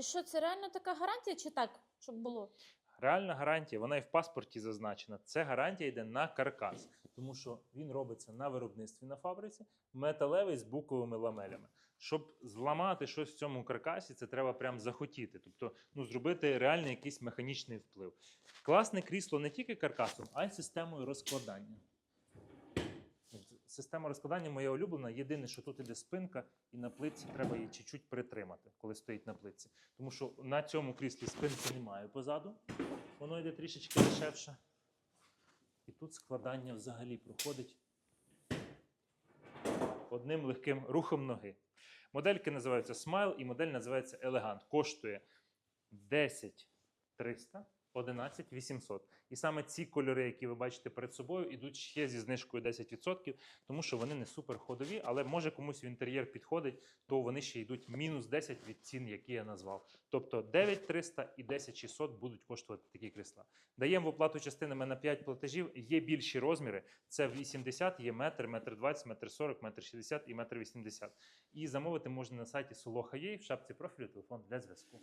І що, це реально така гарантія чи так, щоб було? Реальна гарантія, вона і в паспорті зазначена. Це гарантія йде на каркас, тому що він робиться на виробництві на фабриці, металевий з буковими ламелями. Щоб зламати щось в цьому каркасі, це треба прям захотіти, тобто ну, зробити реальний якийсь механічний вплив. Класне крісло не тільки каркасом, а й системою розкладання. Система розкладання моя улюблена. Єдине, що тут іде спинка, і на плитці треба її чуть-чуть притримати, коли стоїть на плитці. Тому що на цьому кріслі спинки немає позаду, воно йде трішечки дешевше. І тут складання взагалі проходить одним легким рухом ноги. Модельки називаються Smile і модель називається Elegant. Коштує 10 300, 11 800. І саме ці кольори, які ви бачите перед собою, ідуть ще зі знижкою 10%, тому що вони не супер ходові, але може комусь в інтер'єр підходить, то вони ще йдуть мінус 10 від цін, які я назвав. Тобто 9 300 і 10 600 будуть коштувати такі крісла. Даємо в оплату частинами на 5 платежів. Є більші розміри. Це 80, є метр, метр 20, метр 40, метр 60 і метр 80. І замовити можна на сайті Soloha.ua в шапці профілю телефон для зв'язку.